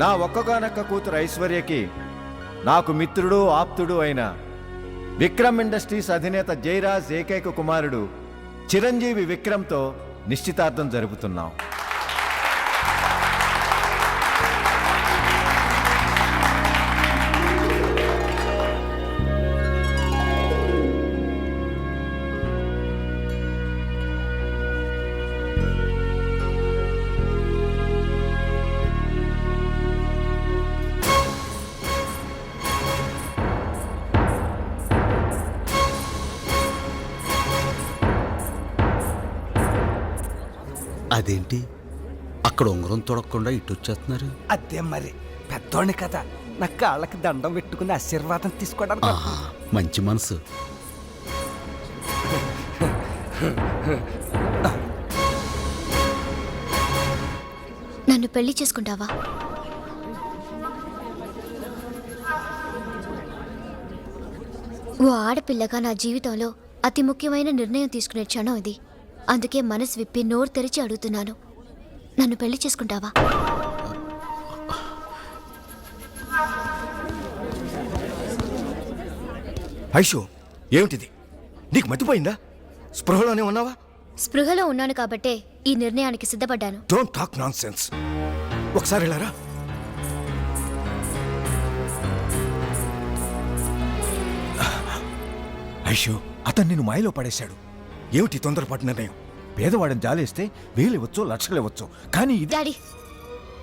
నా ఒక్కగానొక్క కూతురు ఐశ్వర్యకి నాకు మిత్రుడు ఆప్తుడు అయిన విక్రమ్ ఇండస్ట్రీస్ అధినేత జయరాజ్ ఏకైక కుమారుడు చిరంజీవి విక్రమ్తో నిశ్చితార్థం జరుపుతున్నాం. అదేంటి? అక్కడ ఉంగరం తొడగకుండా ఇటు వచ్చేస్తున్నారు. అదే మరి. పెద్దోడిని కదా నా కాళ్ళకి దండం పెట్టుకుని ఆశీర్వాదం తీసుకోవడానికి ఆహా, మంచి మనసు. నన్ను పెళ్ళి చేసుకుంటావా? ఓ ఆడపిల్లగా నా జీవితంలో అతి ముఖ్యమైన నిర్ణయం తీసుకునే క్షణం ఇది. అందుకే మనసు విప్పి నోరు తెరిచి అడుగుతున్నాను. నన్ను పెళ్ళి చేసుకుంటావా? ఐషు ఏమిటిది? నీకు మతిపోయిందా? స్పృహలోనే ఉన్నావా? స్పృహలో ఉన్నాను కాబట్టే ఈ నిర్ణయానికి సిద్ధపడ్డాను. డోంట్ టాక్ నాన్ సెన్స్ ఒకసారి వెళ్ళారా ఐషు అతను నిన్ను మాయలో పడేశాడు. ఏమిటి తొందరపాటు నిర్ణయం? పేదవాడిని జాలేస్తే వేలివ్వచ్చు లక్షలు ఇవ్వచ్చు. కానీ ఇది డాడీ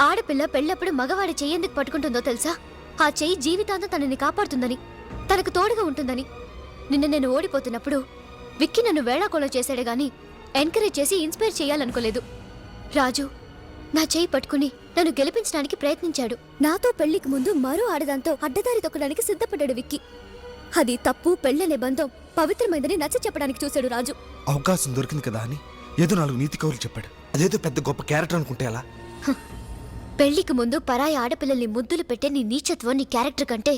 ఆడపిల్ల పెళ్ళప్పుడు మగవాడి చెయ్యి ఎందుకు పట్టుకుంటుందో తెలుసా? ఆ చెయ్యి జీవితాంతం తనని కాపాడుతుందని తనకు తోడుగా ఉంటుందని. నిన్న నేను ఓడిపోతున్నప్పుడు విక్కి నన్ను వేళాకోళం చేశాడే గాని ఎంకరేజ్ చేసి ఇన్స్పైర్ చేయాలనుకోలేదు. రాజు నా చెయ్యి పట్టుకుని నన్ను గెలిపించడానికి ప్రయత్నించాడు. నాతో పెళ్ళికి ముందు మరో ఆడదాంతో అడ్డదారి తొక్కడానికి సిద్ధపడ్డాడు విక్కి. అది తప్పు పెళ్ళనే బంధం. పవిత్రమైందని నచ్చ చెప్పడానికి చూశాడు రాజు. అవకాశం దొరికింది కదా అని ఏదో నాలుగు నీతి కవులు చెప్పాడు. అదేదో పెద్ద గొప్ప క్యారెక్టర్ అనుకుంటే ఎలా? పెళ్ళికి ముందు పరాయి ఆడపిల్లల్ని ముద్దులు పెట్టే నీ నీచత్వం నీ క్యారెక్టర్ కంటే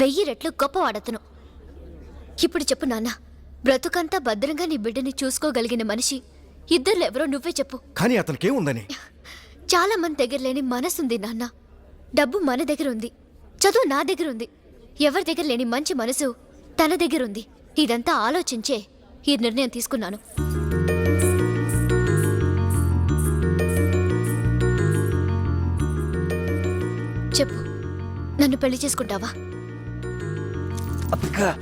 వెయ్యి రెట్లు గొప్పవాడతను. ఇప్పుడు చెప్పు నాన్న బ్రతుకంతా భద్రంగా నీ బిడ్డని చూసుకోగలిగిన మనిషి ఇద్దరు ఎవరో నువ్వే చెప్పు. కానీ అతనికేముందని చాలా మంది దగ్గర లేని మనసుంది నాన్న. డబ్బు మన దగ్గర ఉంది చదువు నా దగ్గర ఉంది ఎవరి దగ్గర లేని మంచి మనసు తన దగ్గర ఉంది ఇదంతా ఆలోచించే ఈ నిర్ణయం తీసుకున్నాను. చెప్పు. నన్ను పెళ్ళి చేసుకుంటావా?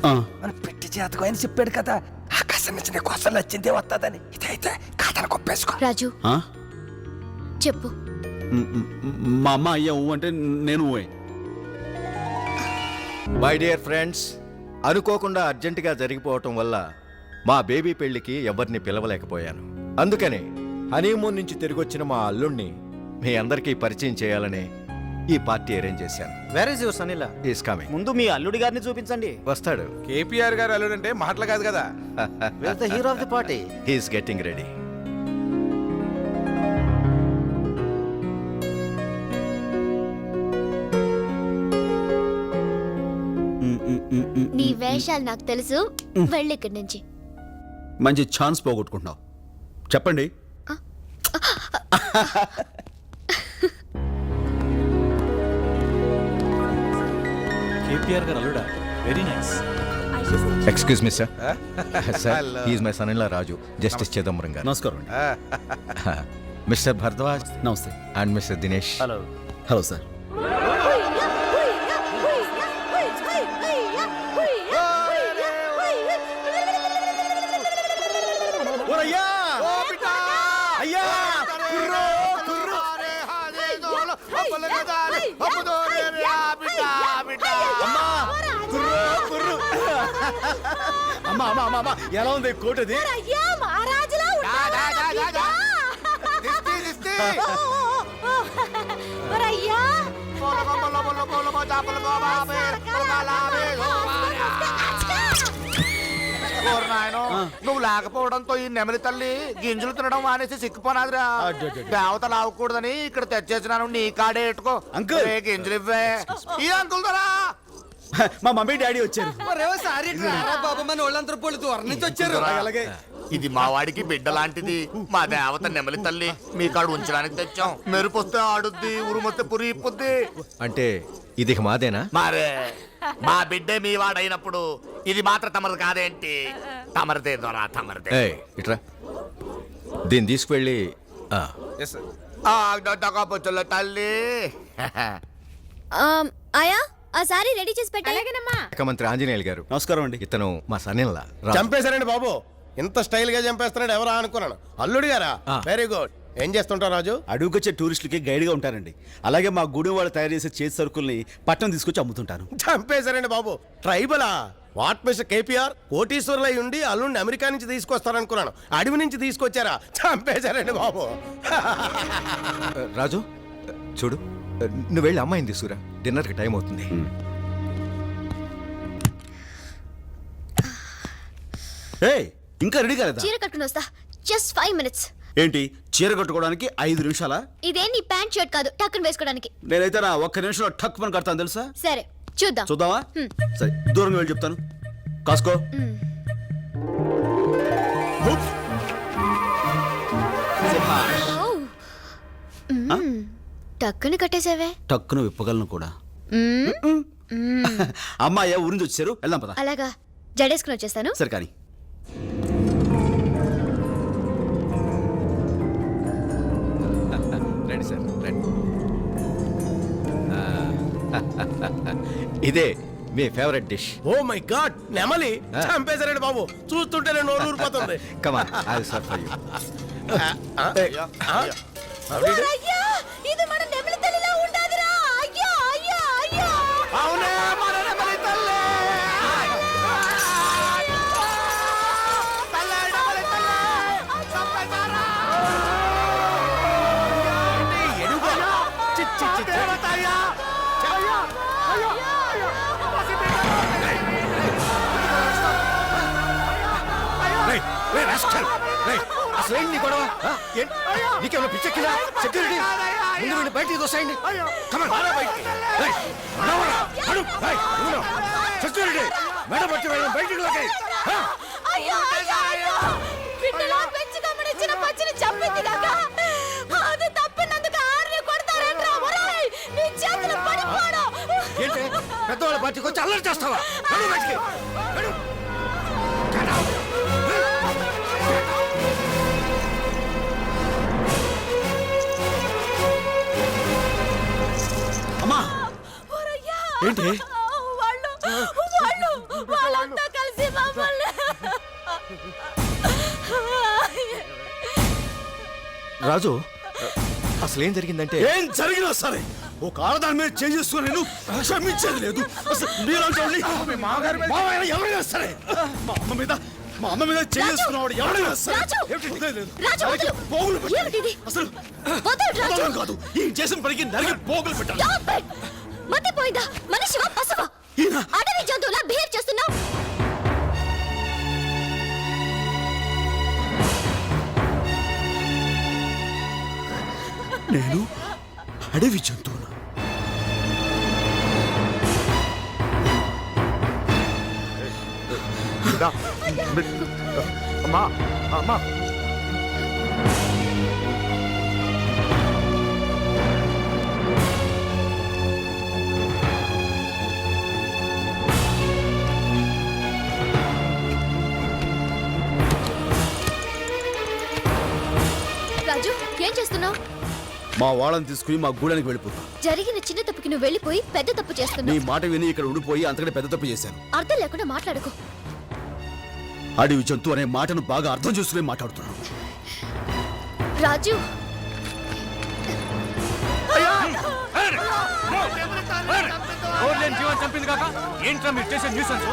ఆ, మన పెట్టి చేతకు ఆయన చెప్పాడు కదా. ఆకాశం నుంచి నీకు అసలు నచ్చిందే వస్తుందని ఇదైతే కాదని కొప్పేసుకో. రాజు. ఆ? చెప్పు. మా అమ్మ అయ్యా ఊ అంటే నేను ఊయే. మై డియర్ ఫ్రెండ్స్ అనుకోకుండా అర్జెంటుగా జరిగిపోవటం వల్ల మా బేబీ పెళ్ళికి ఎవరిని పిలవలేకపోయాను. అందుకనే హనీమూన్ నుంచి తిరిగొచ్చిన మా అల్లుణ్ణి మీ అందరికీ పరిచయం చేయాలని ఈ పార్టీ అరేంజ్ చేశాను. Where is your is coming ముందు మీ అల్లుడి గారిని చూపించండి. వస్తాడు. కేపీఆర్ గారు అల్లుడంటే మాటలు కాదు కదా. Hero of the party he is getting ready వేషాలు నాకు తెలుసు. వెళ్ళి ఇక్కడి నుంచి. మంచి ఛాన్స్ పోగొట్టుకుంటున్నావు. చెప్పండి. కేపీఆర్ గారు అల్లుడా. Very nice excuse me sir sir my son in Raju justice Chidambaram గారు. నమస్కారం అండి మిస్టర్ భరద్వాజ్ నమస్తే and mister Dinesh hello hello sir అమ్మా అమ్మా అమ్మా అమ్మా ఎలా ఉంది కోటది? నువ్వు లేకపోవడంతో ఈ నెమలి తల్లి గింజలు తినడం మానేసి సిక్కిపోనాదిరా దేవత లావకూడదని ఇక్కడ తెచ్చేసినాను నీ కాడే ఎట్టుకో. అంకుల్. రే, గింజలు ఇవ్వే ఈ అంకుల్ దరా మా మమ్మీ డాడీ వచ్చారు. బాబు మన వాళ్ళందరూ పోలు దూరం నుంచి వచ్చారు. అలాగే. ఇది మా వాడికి బిడ్డ లాంటిది. మా దేవత నెమలి తల్లి. మీ కాడు ఉంచడానికి తెచ్చాం. మెరుపొస్తే ఆడుద్ది ఉరుమొస్తే పురి ఇప్పుద్ది. అంటే ఇది మాదేనా? మరే. మా బిడ్డే మీ వాడైనప్పుడు ఇది మాత్రం తమరు కాదేంటి? తమరిదే దొరా తమరిదే. ఏయ్ ఇట్రా. దీన్ని తీసుకువెళ్ళి ఆ, ఆ, దొండకాపుచ్చుల తల్లి. ఆయా ఆ సారీ రెడీ చేసి పెట్టాలగనమ్మా శాఖ మంత్రి ఆంజనేయులు గారు. నమస్కారం అండి. ఇతను మా సన్నిల్లా. చంపేశారండి బాబు. ఇంత స్టైల్గా చంపేస్తున్నాడు ఎవరా అనుకున్నాను. అల్లుడు గారా. వెరీ గుడ్ ఏం చేస్తుంటావు రాజు? అడుగుకొచ్చే టూరిస్టులకి గైడ్గా ఉంటారండి అలాగే మా గుడి వాళ్ళు తయారు చేసే చేతి సరుకుల్ని పట్టణం తీసుకొచ్చి అమ్ముతుంటాను. చంపేశారండి బాబు. ట్రైబలా? వాట్ మిస్టర్ కేపీఆర్ కోటీశ్వరులై ఉండి అల్లుడిని అమెరికా నుంచి తీసుకొస్తారనుకున్నాను. అడవి నుంచి తీసుకొచ్చారా? చంపేశారండి బాబు. రాజు చూడు నువ్వు వెళ్ళి అమ్మాయిని తీసుకురా. డిన్నర్కి టైం అవుతుంది. ఏయ్ ఇంకా రెడీ కాలేదా? చీర కట్టుకుని వస్తా. జస్ట్ ఫైవ్ మినిట్స్ ఏంటి? చీర కట్టుకోవడానికి ఐదు నిమిషాలా? ఇదే నీ ప్యాంట్ షర్ట్ కాదు టక్కుని వేసుకోవడానికి. నేనైతే నా ఒక్క నిమిషంలో టక్ పని కడతాను తెలుసా? సరే చూద్దాం. చూద్దామా? సరే దూరంగా వెళ్ళి చెప్తాను. కాసుకో. టక్కుని కట్టేసావే టక్కును విప్పగలను కూడా మ్మ్. అమ్మాయి ఊరి నుంచి వచ్చారు వెళ్దాం పదా అలాగా జడేసుకుని వచ్చేస్తాను సరే కానీ రండి సార్ రండి ఆ, ఇదే మీ favourite dish oh my god నెమలి చంపేశారండి బాబు చూస్తుంటేనే నోరు ఊరిపోతుంది come on I serve for you అసలు ఏంటి నీ గొడవ? ఆ? నీకేమైనా పిచ్చెక్కిందా సెక్యూరిటీ? ముందు వీడిని బయటికి కమాన్ సెక్యూరిటీ! మేడ పట్టి వెళ్ళడం బయటికి లాగాయి. ఆ, అయ్యా! అయ్యా! అయ్యా! బిడ్డలా పెంచి గమనించిన పచ్చిని చంపింది కాక అది తప్పినందుకు ఆర్ని కొడతారేంట్రా? ఒరేయ్! నీ చేతులు పడిపోడు ఏంటి? పెద్దవాళ్ళ పార్టీకి వచ్చి అల్లరి చేస్తావా? వెళ్ళు బయటికి. వెళ్ళు. ఏంటి? వాళ్ళు వాళ్ళు వాళ్ళంతా కలిసి మమ్మల్ని రాజు అసలు ఏం జరిగిందంటే ఏం జరిగినా సరే ఒక ఆడదాని మీద చేసుకుని నేను క్షమించేది లేదు అసలు మీలాంటి వాళ్ళని మావయ్య ఎవరైనా సరే మా అమ్మ మీద మా అమ్మ మీద చేసుకున్నవాడు ఎవరైనా సరే. రాజు, వదలు! పోగులు పెట్టాలి. ఏమిటిది? అసలు వదలు, రాజు! వదలను కాదు ఈ చేసిన పనికి నరికి పోగులు పెట్టాలి! మతిపోయిందా? మనిషివా? పశువా? అడవి జంతువులా బిహేవ్ చేస్తున్నావు? నేను అడవి జంతువును? దా. అమ్మా అమ్మా. మా వాళ్ళని తీసుకుని మా గూడానికి వెళ్ళిపోతా జరిగిన చిన్న తప్పుకి నువ్వు వెళ్ళిపోయి పెద్ద తప్పు నీ చేస్తున్నావు మాట విని ఇక్కడ ఉండిపోయి అంతకంటే పెద్ద తప్పు చేశాను. అర్థం లేకుండా మాట్లాడుకో. అడవి జంతువు అనే మాటను బాగా అర్థం చేసుకుని మాట్లాడుతున్నాను. రాజు. జీవన్ చంపింది కాక ఏంట్రా మీరు చేసే న్యూసెన్స్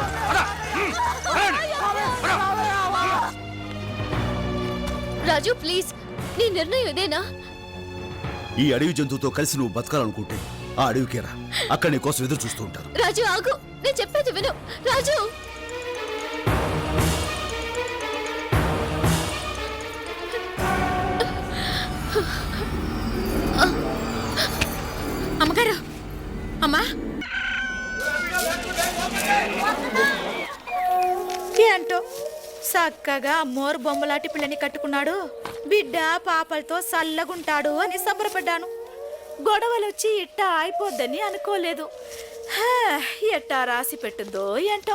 రాజు ప్లీజ్. నీ నిర్ణయం ఇదేనా? ఈ అడవి జంతువుతో కలిసి నువ్వు బతకాలనుకుంటే ఆ అడవికేరా. అక్కడ నీ కోసం ఎదురు చూస్తూ ఉంటారు. రాజు ఆగు. నేను చెప్పేది విను. రాజు! అమ్మగారు! అమ్మా! ఏంటో? చక్కగా మోరు బొమ్మలాంటి పిల్లని కట్టుకున్నాడు. బిడ్డ పాపలతో సల్లగుంటాడు అని సంబరపడ్డాను. గొడవలొచ్చి ఇట్టా అయిపోద్దని అనుకోలేదు. ఎట్టా రాసి పెట్టుద్దో ఏంటో.